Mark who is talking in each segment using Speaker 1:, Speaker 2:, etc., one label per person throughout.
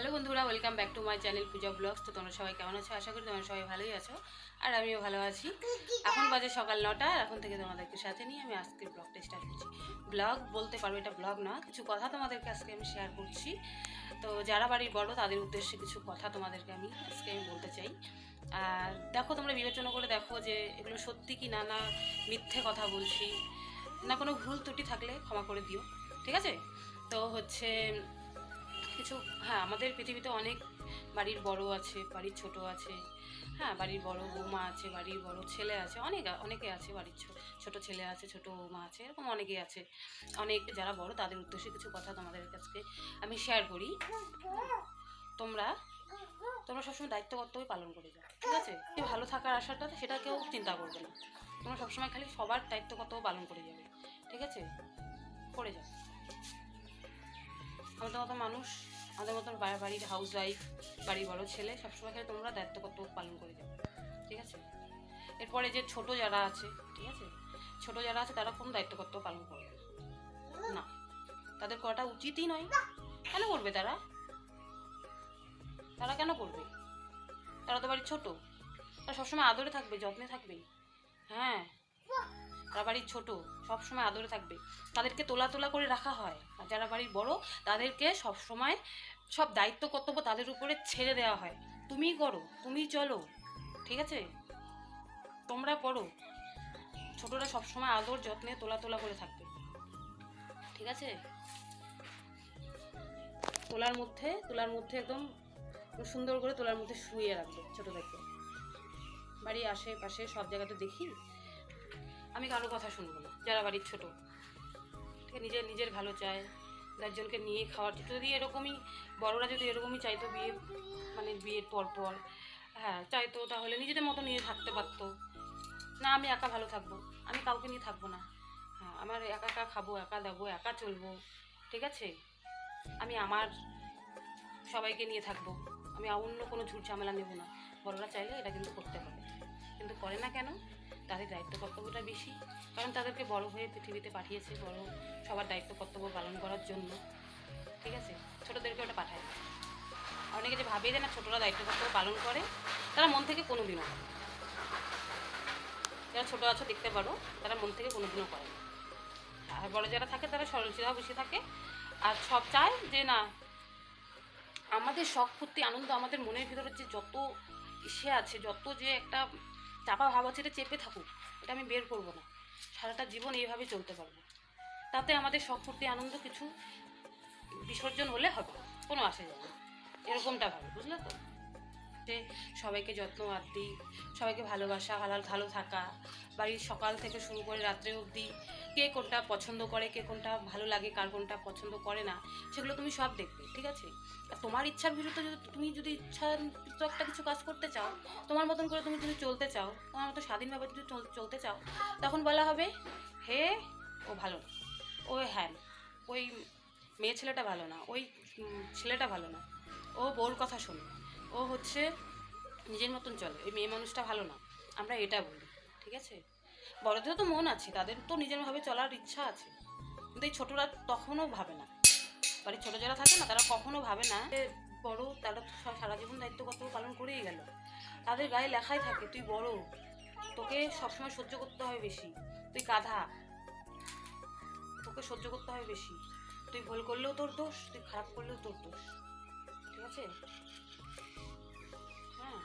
Speaker 1: Hello বন্ধুরা welcome back to my channel Puja vlogs তো তোমরা সবাই কেমন আছো? আশা করি তোমরা সবাই ভালোই আছো, আর আমিও ভালো আছি। এখন বাজে সকাল নটা, আর এখন থেকে তোমাদেরকে সাথে নিয়ে আমি আজকের ব্লগটা স্টার্ট করছি। ব্লগ বলতে পারব এটা ব্লগ না, কিছু কথা তোমাদেরকে আজকে আমি শেয়ার করছি। তো যারা বাড়ির বড়, তাদের উদ্দেশ্যে কিছু কথা তোমাদেরকে আমি আজকে আমি বলতে চাই। আর দেখো, তোমরা বিবেচনা করে দেখো যে এগুলো সত্যি কি না না মিথ্যে কথা বলছি, না কোনো ভুল ত্রুটি থাকলে ক্ষমা করে দিও, ঠিক আছে? তো হচ্ছে কিছু হ্যাঁ আমাদের পৃথিবীতে অনেক বাড়ির বড় আছে, বাড়ির ছোট আছে হ্যাঁ বাড়ির বড় বৌমা আছে, বাড়ির বড় ছেলে আছে, অনেক, অনেকে আছে বাড়ির ছোট ছেলে আছে, ছোট বৌমা আছে, এরকম অনেকেই আছে। অনেক যারা বড়, তাদের উদ্দেশ্যে কিছু কথা তোমাদের কাছে আমি শেয়ার করি। তোমরা তোমরা সবসময় দায়িত্ব কর্তব্য পালন করে যাও, ঠিক আছে? ভালো থাকার আশাটা, সেটা কেউ চিন্তা করবে না। তোমরা সবসময় খালি সবার দায়িত্ব কর্তব্য পালন করে যাবে, ঠিক আছে? করে যাও। আমাদের মতো মানুষ, আমাদের মতন বাড়ির হাউস ওয়াইফ বাড়ির বড় ছেলে, সবসময় খেলে তোমরা দায়িত্ব কর্তব্য পালন করে যাবে ঠিক আছে? এরপরে যে ছোট যারা আছে, ঠিক আছে? ছোট যারা আছে, তারা কোনো দায়িত্ব কর্তব্য পালন করবে না। তাদের করাটা উচিতই নয়। কেন করবে তারা? তারা কেন করবে? তারা তো বাড়ির ছোট। তারা সবসময় আদরে থাকবে, যত্নে থাকবে। হ্যাঁ। তারা বাড়ির ছোট, সবসময় আদরে থাকবে। তাদেরকে তোলা তোলা করে রাখা হয়। আর যারা বাড়ির বড়, তাদেরকে সবসময় সব দায়িত্ব, কর্তব্য তাদের উপরে ছেড়ে দেওয়া হয়। তুমিই করো, তুমিই চলো, ঠিক আছে? তোমরা করো। ছোটরা সবসময় আদর, যত্নে, তোলা তোলা করে থাকবে। ঠিক আছে? তোলার মধ্যে তোলার মধ্যে একদম সুন্দর করে তোলার মধ্যে শুয়ে রাখবে ছোটোদেরকে। বাড়ি আশেপাশে সব জায়গাতে দেখি? আমি কারও কথা শুনব না, যারা বাড়ির ছোট। নিজের নিজের ভালো চায়। একজনকে নিয়ে খাওয়ার, যদি এরকমই, বড়রা যদি এরকমই চাইতো বিয়ে মানে বিয়ের পর পর হ্যাঁ চাইতো তাহলে নিজেদের মতো নিয়ে থাকতে পারতো। না, আমি একা ভালো থাকব, আমি কাউকে নিয়ে থাকব না। হ্যাঁ আমার একা একা খাব, একা দেবো, একা চলবো, ঠিক আছে? আমি আমার সবাইকে নিয়ে থাকব। আমি অন্য কোনো ঝুট ঝামেলা নেব না। বড়রা চাইলে এটা কিন্তু করতে হবে কিন্তু করে না কেন? তাদের দায়িত্ব কর্তব্যটা বেশি। কারণ তাদেরকে বড় হয়ে পৃথিবীতে পাঠিয়েছে বড় সবার দায়িত্ব কর্তব্য পালন করার জন্য। ঠিক আছে? ছোটোদেরকে ওটা পাঠায়। অনেকে যে ভাবে যে না, ছোটরা দায়িত্ব কর্তব্য পালন করে, তারা মন থেকে কোনো দিনও যারা ছোটো আছো, দেখতে পারো, তারা মন থেকে কোনো দিনও করে না। আর বড় যারা থাকে, তারা সরল সিধা বসে থাকে। আর সব চায় যে না, আমাদের শখ, ফুর্তি, আনন্দ, আমাদের মনের ভিতরে যে যত ইসে আছে, যত যে একটা চাপা ভাব আছে এটা চেপে থাকুক, এটা আমি বের করব না। সারাটা জীবন এইভাবে চলতে পারব। তাতে আমাদের সব ফুর্তি, আনন্দ কিছু বিসর্জন হলে হবে কোনো আসে যাবে এরকমটা ভাবে, বুঝলে তো? যে সবাইকে যত্ন আত্মি সবাইকে ভালোবাসা ভালো ভালো থাকা, বাড়ির সকাল থেকে শুরু করে রাত্রে অবধি কে কোনটা পছন্দ করে, কে কোনটা ভালো লাগে, কার কোনটা পছন্দ করে না, সেগুলো তুমি সব দেখবে, ঠিক আছে? তোমার ইচ্ছার বিরুদ্ধে যদি, তুমি যদি ইচ্ছা একটা কিছু কাজ করতে চাও, তোমার মতন করে তুমি যদি চলতে চাও, তোমার মতো স্বাধীনভাবে যদি চল- চলতে চাও, তখন বলা হবে, হে, ও ভালো ও হ্যাঁ ওই মেয়ে ছেলেটা ভালো না, ওই ছেলেটা ভালো না। ও বউর কথা শোনে। ও হচ্ছে নিজের মতন চলে। ওই মেয়ে মানুষটা ভালো না। আমরা এটা বলি, ঠিক আছে? বড়দেরও তো মন আছে, তাদের তো নিজেরভাবে চলার ইচ্ছা আছে। কিন্তু এই ছোটরা তখনও ভাবে না। বাড়ির ছোটো যারা থাকে না, তারা কখনো ভাবে না যে বড় তারা তো সারা জীবন দায়িত্ব কর্তব্য পালন করেই গেল। তাদের গায়ে লেখাই থাকে, তুই বড়, তোকে সবসময় সহ্য করতে হয় বেশি। তুই গাধা, তোকে সহ্য করতে হয় বেশি। তুই ভুল করলেও তোর দোষ, তুই খারাপ করলেও তোর দোষ। ঠিক আছে? হ্যাঁ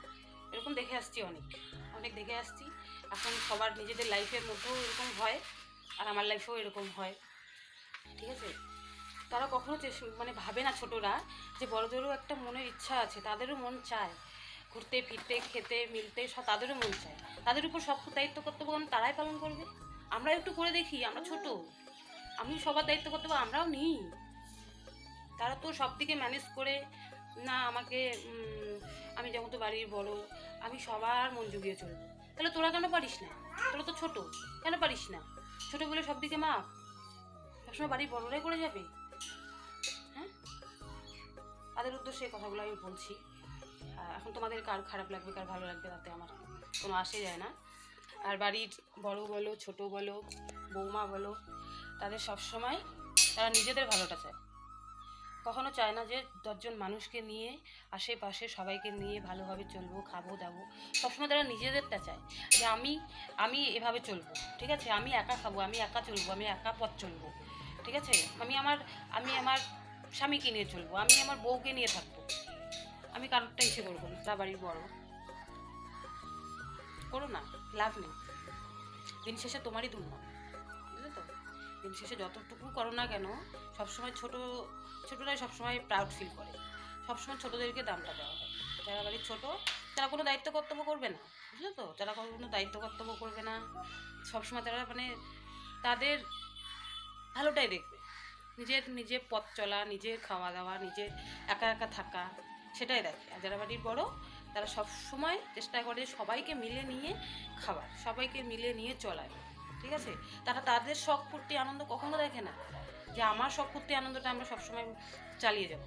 Speaker 1: এরকম দেখে আসছি অনেক। অনেক দেখে আসছি। এখন সবার নিজেদের লাইফের মধ্যেও এরকম হয়, আর আমার লাইফেও এরকম হয়। ঠিক আছে? তারা কখনো মানে ভাবে না ছোটরা যে বড়দেরও একটা মনের ইচ্ছা আছে, তাদেরও মন চায়। ঘুরতে, ফিরতে, খেতে, মিলতে, সব তাদেরও মন চায়। তাদের উপর সব দায়িত্ব কর্তব্য কারণ তারাই পালন করবে। আমরা একটু করে দেখি, আমরা ছোট। আমি সবার দায়িত্ব কর্তব্য আমরাও নিই। তারা তো সব দিকে ম্যানেজ করে, না আমাকে আমি যেমন তো বাড়ির বড় আমি সবার মন জুগিয়ে চলবো। তাহলে তোরা কেন পারিস না? তোরা তো ছোট, কেন পারিস না? ছোট বলে সব দিকে মা সবসময় বাড়ির বড়রাই করে যাবে। হ্যাঁ? তাদের উদ্দেশ্যে কথাগুলো আমি বলছি। এখন তোমাদের কার খারাপ লাগবে, কার ভালো লাগবে তাতে আমার কোনো আসে যায় না। আর বাড়ির বড় বলো, ছোট বলো, বৌমা বলো, তাদের সব সময় তারা নিজেদের ভালোটা চায়। কখনো চায় না যে দশজন মানুষকে নিয়ে আশেপাশে সবাইকে নিয়ে ভালোভাবে চলবো, খাব, দাবো। সবসময় তারা নিজেদেরটা চায় যে আমি আমি এভাবে চলবো, ঠিক আছে? আমি একা খাব, আমি একা চলবো, আমি একা পথ চলবো, ঠিক আছে? আমি আমার আমি আমার স্বামীকে নিয়ে চলবো, আমি আমার বউকে নিয়ে থাকব। আমি কারোরটা ইসে করব না, তার বাড়ির বড়। করো না, লাভ নেই। দিন শেষে তোমারই দুর্নাম বুঝলে তো? দিন শেষে যতটুকু করো না কেন, সবসময় ছোটো ছোটোরাই সবসময় প্রাউড ফিল করে। সবসময় ছোটোদেরকে দামটা দেওয়া হয়। যারা বাড়ির ছোটো, তারা কোনো দায়িত্ব কর্তব্য করবে না, বুঝলে তো? তারা কোনো দায়িত্ব কর্তব্য করবে না। সবসময় তারা মানে তাদের ভালোটাই দেখবে। নিজের নিজের পথ চলা, নিজের খাওয়া দাওয়া, নিজের একা একা থাকা, সেটাই দেখে। আর যারা বাড়ির বড়, তারা সব সময় চেষ্টা করে সবাইকে মিলে নিয়ে খাবার সবাইকে মিলে নিয়ে চলায় ঠিক আছে? তারা তাদের শখ ফুর্তি আনন্দ কখনো দেখে না। যে আমার সব ফুর্তি আনন্দটা আমরা সবসময় চালিয়ে যাব।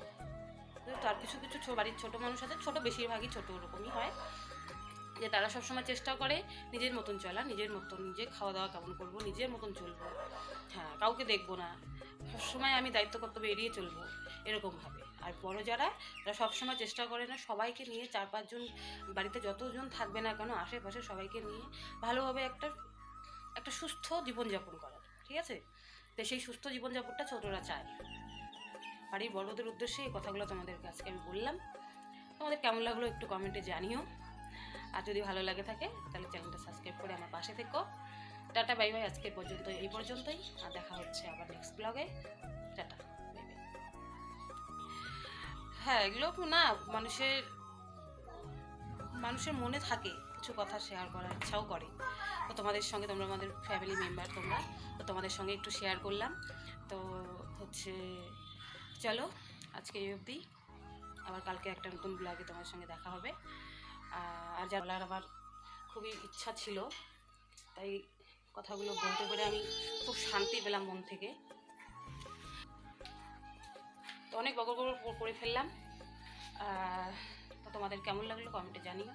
Speaker 1: তার কিছু কিছু বাড়ির ছোটো মানুষ আছে, ছোটো বেশিরভাগই ছোটো ওরকমই হয়। যে তারা সবসময় চেষ্টা করে নিজের মতন চলা, নিজের মতন নিজে খাওয়া দাওয়া কেমন করব, নিজের মতন চলবো। হ্যাঁ কাউকে দেখব না। সবসময় আমি দায়িত্ব কর্তব্য এড়িয়ে চলবো এরকমভাবে আর বড় যারা, তারা সবসময় চেষ্টা করে না, সবাইকে নিয়ে চার পাঁচজন, বাড়িতে যতজন থাকবে না কেন, আশেপাশে সবাইকে নিয়ে ভালোভাবে একটা একটা সুস্থ জীবনযাপন করার, ঠিক আছে? তো সেই সুস্থ জীবনযাপনটা ছোটরা চায়। বাড়ির বড়দের উদ্দেশ্যে এই কথাগুলো তোমাদের আজকে আমি বললাম। তোমাদের কেমন লাগল একটু কমেন্টে জানিও। আর যদি ভালো লাগে থাকে, তাহলে চ্যানেলটা সাবস্ক্রাইব করে আমার পাশে থেকো। টাটা বাই বাই আজকে পর্যন্ত এই পর্যন্তই। আর দেখা হচ্ছে আবার নেক্সট ব্লগে টাটা হ্যাঁ এগুলো না মানুষের মানুষের মনে থাকে। কিছু কথা শেয়ার করার ইচ্ছাও করে। তো তোমাদের সঙ্গে তোমরা আমাদের ফ্যামিলি মেম্বার তোমরা, তো তোমাদের সঙ্গে একটু শেয়ার করলাম। তো হচ্ছে, চলো আজকে এই অবধি। আবার কালকে একটা নতুন ব্লগে তোমার সঙ্গে দেখা হবে। আর যা বলার আমার খুবই ইচ্ছা ছিল, তাই কথাগুলো বলতে পেরে আমি খুব শান্তি পেলাম মন থেকে। তো অনেক বকর করে ফেললাম। তো তোমাদের কেমন লাগল কমেন্টে জানিও।